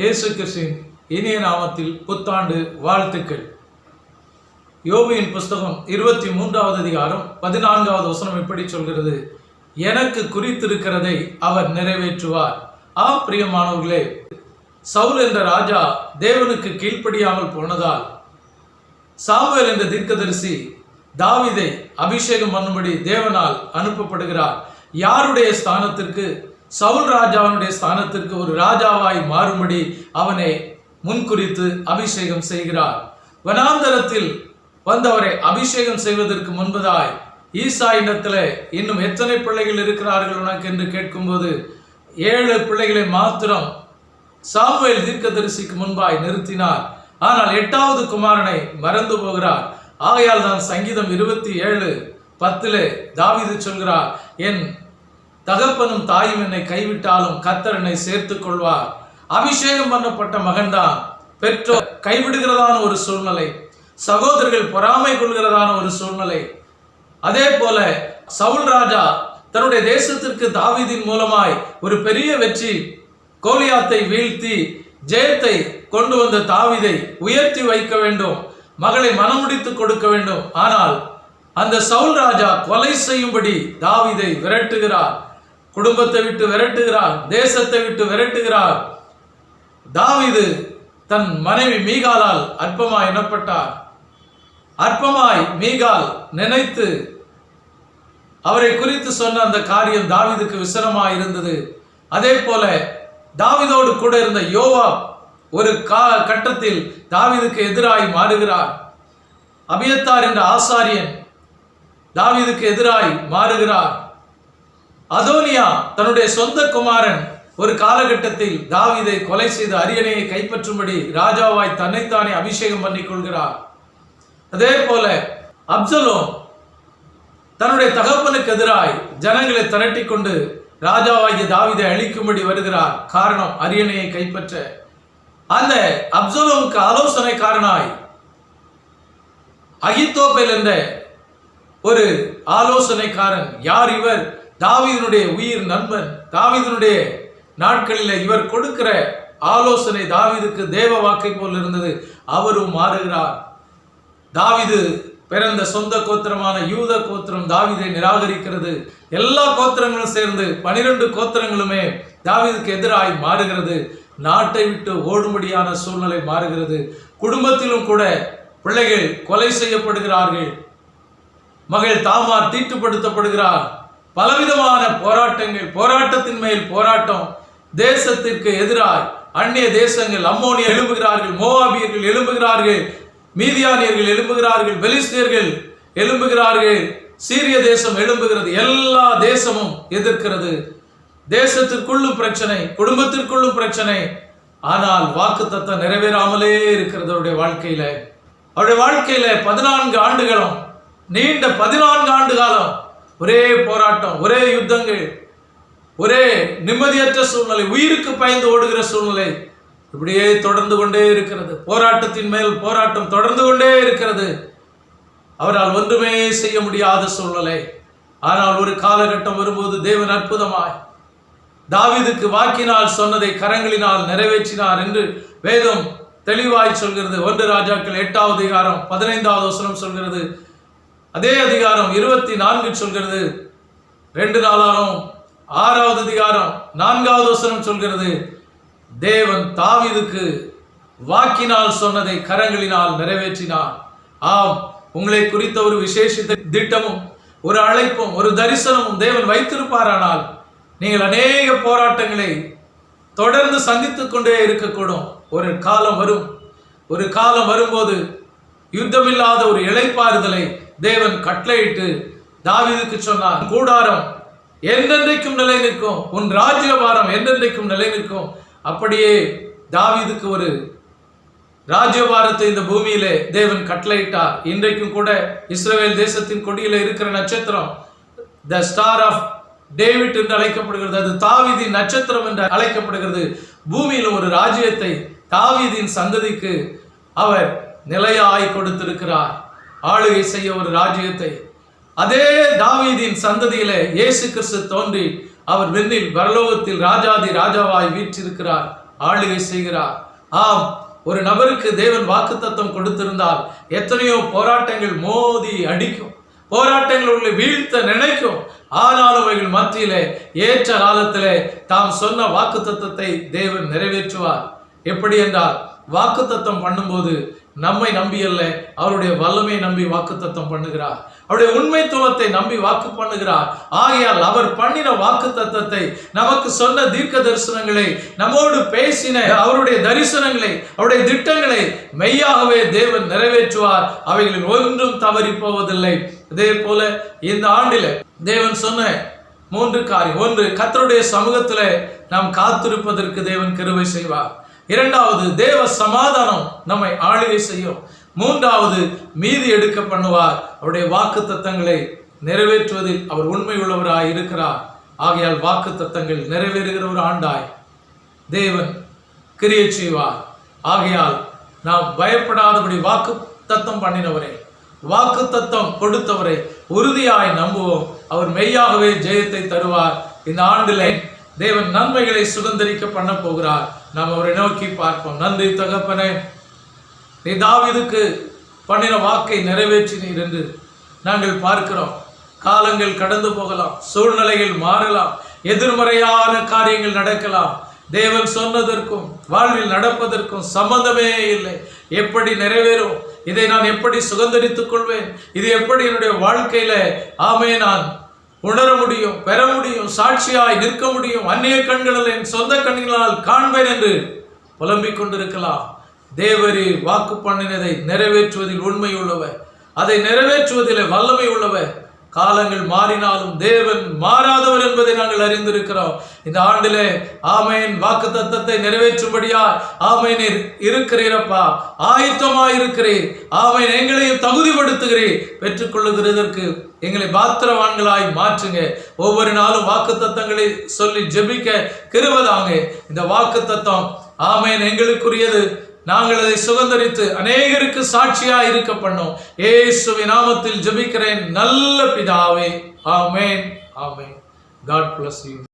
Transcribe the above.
இயேசு கிறிஸ்துவின் இனிய நாமத்தில் புத்தாண்டு வாழ்த்துக்கள். யோபியின் புஸ்தகம் இருபத்தி மூன்றாவது அதிகாரம் பதினான்காவது வசனம் இப்படி சொல்கிறது. எனக்கு குறித்திருக்கிறதை அவர் நிறைவேற்றுவார். ஆ பிரியமானவர்களே சவுல் என்ற ராஜா தேவனுக்கு கீழ்ப்படியாமல் போனதால் சாமுவேல் என்ற தீர்க்கதரிசி தாவிதை அபிஷேகம் பண்ணும்படி தேவனால் அனுப்பப்படுகிறார். யாருடைய ஸ்தானத்திற்கு சவுல் ராஜாவினுடைய ஸ்தானத்திற்கு ஒரு ராஜாவாய் மாறும்படி அவனை முன்குறித்து அபிஷேகம் செய்கிறார். வனாந்தரத்தில் வந்தவரை அபிஷேகம் செய்வதற்கு முன்பதாய் ஈசா இடத்துல இன்னும் எத்தனை பிள்ளைகள் இருக்கிறார்கள் உனக்கு என்று கேட்கும்போது ஏழு பிள்ளைகளை மாத்திரம் சாமுவேல் தீர்க்கதரிசிக்கு முன்பாய் நிறுத்தினார். ஆனால் எட்டாவது குமாரனை மறந்து போகிறார். ஆகையால் தான் சங்கீதம் இருபத்தி ஏழு பத்திலே தாவிது சொல்கிறார் என் தகப்பனும் தாயும் என்னை கைவிட்டாலும் கத்தர் என்னை சேர்த்துக் கொள்வார். அபிஷேகம் பண்ணப்பட்ட மகன்தான். பெற்றோர் கைவிடுகிறதான ஒரு சூழ்நிலை. சகோதரர்கள் பொறாமை கொள்கிறதான ஒரு சூழ்நிலை. அதே போல சவுல் ராஜா தன்னுடைய தேசத்திற்கு தாவிதின் மூலமாய் ஒரு பெரிய வெற்றி கோலியாத்தை வீழ்த்தி ஜெயத்தை கொண்டு வந்த தாவிதை உயர்த்தி வைக்க வேண்டும். மகளை மனமுடித்து கொடுக்க வேண்டும். ஆனால் அந்த சவுல் ராஜா கொலை செய்யும்படி தாவிதை விரட்டுகிறார். குடும்பத்தை விட்டு விரட்டுகிறார் தேசத்தை விட்டு விரட்டுகிறார். தாவிது தன் மனைவி மீகாலால் அற்பமாய் எனப்பட்டார் அற்பமாய் மீகால் நினைத்து அவரை குறித்து சொன்ன அந்த காரியம் தாவிதுக்கு விசனமாக இருந்தது. அதே போல தாவிதோடு கூட இருந்த யோவா ஒரு கா கட்டத்தில் தாவிதுக்கு எதிராய் மாறுகிறார். அபியத்தார் என்ற ஆசாரியன் தாவிதுக்கு எதிராய் மாறுகிறார். அதோனியா தன்னுடைய சொந்த குமாரன் ஒரு காலகட்டத்தில் தாவீதை கொலை செய்து அரியணையை கைப்பற்றும்படி ராஜாவாய் தன்னைத்தானே அபிஷேகம் பண்ணி கொள்கிறார். அதே போல அப்சலோ தன்னுடைய தகப்பனுக்கு எதிராய் ஜனங்களை திரட்டி கொண்டு ராஜாவாகிய தாவீதை அழிக்கும்படி வருகிறார். காரணம் அரியணையை கைப்பற்ற. அந்த அப்சலோமுக்கு ஆலோசனைக்காரனாய் அகித்தோப்பேல் என்ற ஒரு ஆலோசனைக்காரன் யார் இவர்? தாவீதனுடைய உயிர் நண்பன் தாவீதனுடைய நாட்களில் இவர் கொடுக்கிற ஆலோசனை தாவிதுக்கு தேவ வாக்கை போல் இருந்தது. அவரும் மாறுகிறார். தாவிது பிறந்த சொந்த கோத்திரமான யூத கோத்திரம் தாவிதை நிராகரிக்கிறது. எல்லா கோத்திரங்களும் சேர்ந்து பனிரெண்டு கோத்திரங்களுமே தாவிதுக்கு எதிராய் மாறுகிறது. நாட்டை விட்டு ஓடும்படியான சூழ்நிலை மாறுகிறது. குடும்பத்திலும் கூட பிள்ளைகள் கொலை செய்யப்படுகிறார்கள். மகள் தாமார் தீட்டுப்படுத்தப்படுகிறார். பலவிதமான போராட்டங்கள் போராட்டத்தின் மேல் போராட்டம் தேசத்திற்கு எதிராய் அந்நிய தேசங்கள் அம்மோனியர் எழும்புகிறார்கள் மோவாபியர்கள் எழும்புகிறார்கள் மீதியானியர்கள் எழும்புகிறார்கள் பெலிஸ்தியர்கள் எழும்புகிறார்கள் சீரிய தேசம் எழும்புகிறது எல்லா தேசமும் எதிர்க்கிறது. தேசத்திற்குள்ளும் பிரச்சனை குடும்பத்திற்குள்ளும் பிரச்சனை. ஆனால் வாக்கு தத்தம் நிறைவேறாமலே இருக்கிறது அவருடைய வாழ்க்கையில. அவருடைய வாழ்க்கையில பதினான்கு ஆண்டுகளும் நீண்ட பதினான்கு ஆண்டு காலம் ஒரே போராட்டம் ஒரே யுத்தங்கள் ஒரே நிம்மதியற்ற சூழ்நிலை உயிருக்கு பயந்து ஓடுகிற சூழ்நிலை இப்படியே தொடர்ந்து கொண்டே இருக்கிறது. போராட்டத்தின் மேல் போராட்டம் தொடர்ந்து கொண்டே இருக்கிறது. அவரால் ஒன்றுமே செய்ய முடியாத சூழ்நிலை. ஆனால் ஒரு காலகட்டம் வரும்போது தேவன் அற்புதமாய் தாவிதுக்கு வாக்கினால் சொன்னதை கரங்களினால் நிறைவேற்றினார் என்று வேதம் தெளிவாய் சொல்கிறது. ஒன்று ராஜாக்கள் எட்டாவது அதிகாரம் பதினைந்தாவது வசனம் சொல்கிறது. அதே அதிகாரம் இருபத்தி நான்கு சொல்கிறது. ரெண்டு நாளாலும் ஆறாவது அதிகாரம் நான்காவது வசனம் சொல்கிறது. தேவன் தாவிதுக்கு வாக்கினால் சொன்னதை கரங்களினால் நிறைவேற்றினார். ஆம் உங்களை குறித்த ஒரு விசேஷ திட்டமும் ஒரு அழைப்பும் ஒரு தரிசனமும் தேவன் வைத்திருப்பாரானால் நீங்கள் அநேக போராட்டங்களை தொடர்ந்து சந்தித்து கொண்டே இருக்கக்கூடும். ஒரு காலம் வரும். ஒரு காலம் வரும்போது யுத்தமில்லாத ஒரு இளைப்பாறுதலை தேவன் கட்டளையிட்டு தாவீதுக்கு சொன்னார் கூடாரம் என்றென்றைக்கும் நிலை நிற்கும் உன் ராஜ்யபாரம் என்றென்றைக்கும் நிலை நிற்கும் அப்படியே தாவிதுக்கு ஒரு ராஜ்யபாரத்தை இந்த பூமியிலே தேவன் கட்டளையிட்டார். இன்றைக்கும் கூட இஸ்ரேல் தேசத்தின் கொடியில இருக்கிற நட்சத்திரம் த ஸ்டார் ஆஃப் டேவிட் என்று அழைக்கப்படுகிறது. அது தாவிதி நட்சத்திரம் என்று அழைக்கப்படுகிறது. பூமியில் ஒரு ராஜ்யத்தை தாவிதின் சந்ததிக்கு அவர் நிலையாய் கொடுத்திருக்கிறார். ஆளுகை செய்ய ஒரு ராஜ்யத்தை. அதே தாவீதின் சந்ததியிலே இயேசு கிறிஸ்து தோன்றி அவர் விண்ணில் பரலோகத்தில் ராஜாதி ராஜாவாய் வீற்றிருக்கிறார் ஆளுகை செய்கிறார். ஆம் ஒரு நபருக்கு தேவன் வாக்குத்தத்தம் கொடுத்திருந்தால் எத்தனையோ போராட்டங்கள் மோதி அடிக்கும் போராட்டங்கள் உள்ள வீழ்த்த நினைக்கும். ஆனாலும் அவைகள் மத்தியிலே ஏற்ற காலத்திலே தாம் சொன்ன வாக்குத்தத்தத்தை தேவன் நிறைவேற்றுவார். எப்படி என்றால் வாக்குத்தத்தம் பண்ணும்போது நம்மை நம்பி அல்ல. அவருடைய வல்லமை நம்பி வாக்குத்தத்தம் பண்ணுகிறார். அவருடைய உண்மைத்துவத்தை நம்பி வாக்கு பண்ணுகிறார். ஆகையால் அவர் பண்ணின வாக்கு தத்தத்தை நமக்கு சொன்ன தீர்க்க தரிசனங்களை நம்மோடு பேசின அவருடைய தரிசனங்களை அவருடைய திட்டங்களை மெய்யாகவே தேவன் நிறைவேற்றுவார். அவைகளில் ஒன்றும் தவறி போவதில்லை. இதே போல இந்த ஆண்டில தேவன் சொன்ன மூன்று காரியம். ஒன்று கத்தருடைய சமூகத்தில் நாம் காத்திருப்பதற்கு தேவன் கருவை செய்வார். இரண்டாவது தேவ சமாதானம் நம்மை ஆளுகை செய்யும். மூன்றாவது மீதி எடுக்க பண்ணுவார் அவருடைய வாக்கு தத்தங்களை நிறைவேற்றுவதில் அவர் உண்மை உள்ளவராய் இருக்கிறார். ஆகையால் வாக்கு தத்தங்கள் நிறைவேறுகிற ஒரு ஆண்டாய். தேவன் கிரியை செய்வார். ஆகையால் நாம் பயப்படாதபடி வாக்கு தத்தம் பண்ணினவரே வாக்கு தத்தம் கொடுத்தவரை உறுதியாய் நம்புவோம். அவர் மெய்யாகவே ஜெயத்தை தருவார். இந்த ஆண்டிலே தேவன் நன்மைகளை சுதந்திரிக்க பண்ண போகிறார். நாம் அவரை நோக்கி பார்ப்போம். நன்றி தகப்பனே. நீ தாவிதுக்கு பண்ணின வாக்கை நிறைவேற்றினீர் என்று நாங்கள் பார்க்கிறோம். காலங்கள் கடந்து போகலாம். சூழ்நிலைகள் மாறலாம். எதிர்மறையான காரியங்கள் நடக்கலாம். தேவன் சொன்னதற்கும் வாழ்வில் நடப்பதற்கும் சம்பந்தமே இல்லை. எப்படி நிறைவேறும்? இதை நான் எப்படி சுதந்திரித்துக் கொள்வேன்? இது எப்படி என்னுடைய வாழ்க்கையில? ஆமே நான் உணர முடியும் பெற முடியும் சாட்சியாய் நிற்க முடியும். அந்நிய கண்களில் என் சொந்த கண்களால் காண்பேன் என்று புலம்பிக் கொண்டிருக்கலாம். தேவரி வாக்கு பண்ணினதை நிறைவேற்றுவதில் உண்மை உள்ளவர் அதை நிறைவேற்றுவதில் வல்லமை உள்ளவர். காலங்கள் மாறினாலும் தேவன் மாறாதவர் என்பதை நாங்கள் அறிந்திருக்கிறோம். இந்த ஆண்டிலே ஆமையின் வாக்கு தத்தத்தை நிறைவேற்றும்படியா ஆமையினர் இருக்கிறீரப்பா. ஆயத்தமாய் இருக்கிறீர் ஆமையின் எங்களையும் தகுதிப்படுத்துகிறேன் பெற்றுக்கொள்ளுகிறதற்கு எங்களை பாத்திரவான்களாய் மாற்றுங்க. ஒவ்வொரு நாளும் வாக்கு தத்தங்களை சொல்லி ஜெபிக்க கிருவதாங்க இந்த வாக்கு தத்தம் ஆமையன் எங்களுக்குரியது. நாங்கள் அதை சுதந்திரித்து அநேகருக்கு சாட்சியா இருக்க பண்ணோம். ஏசுவின் நாமத்தில் ஜபிக்கிறேன். நல்ல பிதாவே. ஆமேன். ஆமேன். God bless you